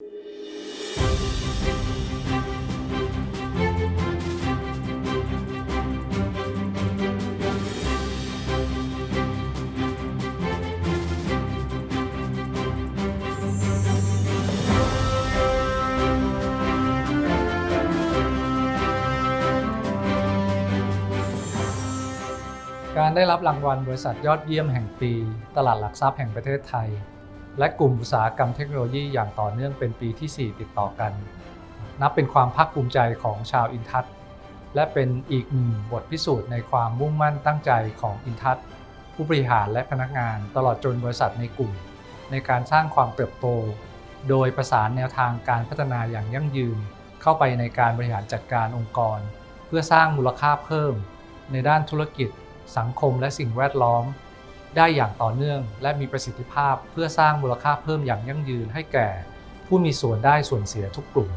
การได้รับรางวัลบริษัทยอดเยี่ยมแห่งปี ตลาดหลักทรัพย์แห่งประเทศไทย และกลุ่มอุตสาหกรรมเทคโนโลยีอย่างต่อเนื่องเป็นปีที่ 4 ติดต่อกัน นับเป็นความภาคภูมิใจของชาวอินทัศและเป็นอีกหนึ่งบทพิสูจน์ในความมุ่งมั่นตั้งใจของอินทัศผู้บริหารและพนักงานตลอดจนบริษัทในกลุ่ม ในการสร้างความเติบโต โดยประสานแนวทางการพัฒนาอย่างยั่งยืน เข้าไปในการบริหารจัดการองค์กร เพื่อสร้างมูลค่าเพิ่ม ในด้านธุรกิจ สังคมและสิ่งแวดล้อม ได้อย่างต่อเนื่อง และมีประสิทธิภาพเพื่อสร้างมูลค่าเพิ่มอย่างยั่งยืนให้แก่ ผู้มีส่วนได้ส่วนเสียทุกกลุ่ม